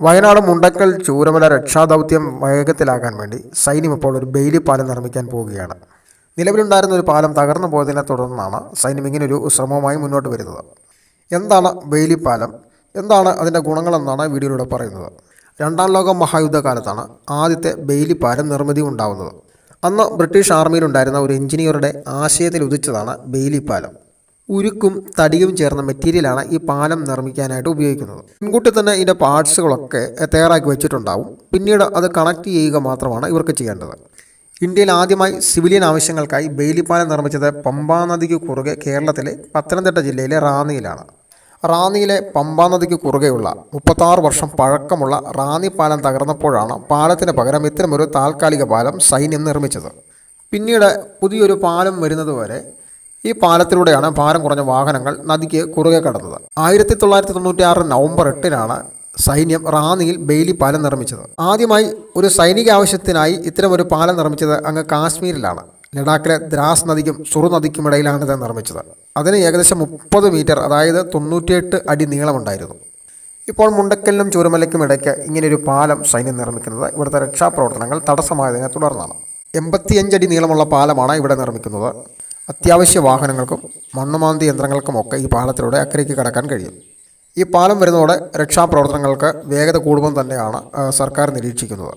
വയനാട് മുണ്ടക്കൽ ചൂരമല രക്ഷാദൗത്യം വേഗത്തിലാക്കാൻ വേണ്ടി സൈന്യം ഇപ്പോൾ ഒരു ബെയിലി പാലം നിർമ്മിക്കാൻ പോവുകയാണ്. നിലവിലുണ്ടായിരുന്ന ഒരു പാലം തകർന്നു പോയതിനെ തുടർന്നാണ് സൈന്യം ഇങ്ങനൊരു ശ്രമവുമായി മുന്നോട്ട് വരുന്നത്. എന്താണ് ബെയിലി പാലം? എന്താണ് അതിന്റെ ഗുണങ്ങളെന്നാണ് വീഡിയോയിലൂടെ പറയുന്നത്. രണ്ടാം ലോക മഹായുദ്ധകാലത്താണ് ആദ്യത്തെ ബെയിലി പാലം നിർമ്മിതി ഉണ്ടാവുന്നത്. അന്ന് ബ്രിട്ടീഷ് ആർമിയിലുണ്ടായിരുന്ന ഒരു എഞ്ചിനീയറുടെ ആശയത്തിൽ ഉദിച്ചതാണ് ബെയിലി പാലം. ഉരുക്കും തടിയും ചേർന്ന മെറ്റീരിയലാണ് ഈ പാലം നിർമ്മിക്കാനായിട്ട് ഉപയോഗിക്കുന്നത്. മുൻകൂട്ടി തന്നെ ഇതിന്റെ പാർട്സുകളൊക്കെ തയ്യാറാക്കി വെച്ചിട്ടുണ്ടാവും. പിന്നീട് അത് കണക്ട് ചെയ്യുക മാത്രമാണ് ഇവർക്ക് ചെയ്യേണ്ടത്. ഇന്ത്യയിൽ ആദ്യമായി സിവിലിയൻ ആവശ്യങ്ങൾക്കായി ബെയിലി പാലം നിർമ്മിച്ചത് പമ്പാ നദിക്ക് കുറുകെ കേരളത്തിലെ പത്തനംതിട്ട ജില്ലയിലെ റാന്നിയിലാണ്. റാന്നിയിലെ പമ്പാ നദിക്ക് കുറുകെയുള്ള മുപ്പത്താറ് വർഷം പഴക്കമുള്ള റാന്നി പാലം തകർന്നപ്പോഴാണ് പാലത്തിന് പകരം ഇത്തരമൊരു താൽക്കാലിക പാലം സൈന്യം നിർമ്മിച്ചത്. പിന്നീട് പുതിയൊരു പാലം വരുന്നതുവരെ ഈ പാലത്തിലൂടെയാണ് ഭാരം കുറഞ്ഞ വാഹനങ്ങൾ നദിക്ക് കുറുകെ കടന്നത്. ആയിരത്തി തൊള്ളായിരത്തി നവംബർ എട്ടിനാണ് സൈന്യം റാന്നിയിൽ ബെയിലി പാലം നിർമ്മിച്ചത്. ആദ്യമായി ഒരു സൈനിക ആവശ്യത്തിനായി ഇത്തരം ഒരു പാലം നിർമ്മിച്ചത് അങ്ങ് കാശ്മീരിലാണ്. ലഡാക്കിലെ ദ്രാസ് നദിക്കും സുറു നദിക്കുമിടയിലാണ് ഇത് നിർമ്മിച്ചത്. അതിന് ഏകദേശം മുപ്പത് മീറ്റർ അതായത് തൊണ്ണൂറ്റിയെട്ട് അടി നീളമുണ്ടായിരുന്നു. ഇപ്പോൾ മുണ്ടക്കലിനും ചൂരമലയ്ക്കും ഇടയ്ക്ക് ഇങ്ങനെയൊരു പാലം സൈന്യം നിർമ്മിക്കുന്നത് ഇവിടുത്തെ രക്ഷാപ്രവർത്തനങ്ങൾ തടസ്സമായതിനെ തുടർന്നാണ്. എൺപത്തിയഞ്ചടി നീളമുള്ള പാലമാണ് ഇവിടെ നിർമ്മിക്കുന്നത്. അത്യാവശ്യ വാഹനങ്ങൾക്കും മണ്ണുമാന്തി യന്ത്രങ്ങൾക്കുമൊക്കെ ഈ പാലത്തിലൂടെ അക്കരയ്ക്ക് കടക്കാൻ കഴിയും. ഈ പാലം വരുന്നതോടെ രക്ഷാപ്രവർത്തനങ്ങൾക്ക് വേഗത കൂടുമെന്ന് തന്നെയാണ് സർക്കാർ നിരീക്ഷിക്കുന്നത്.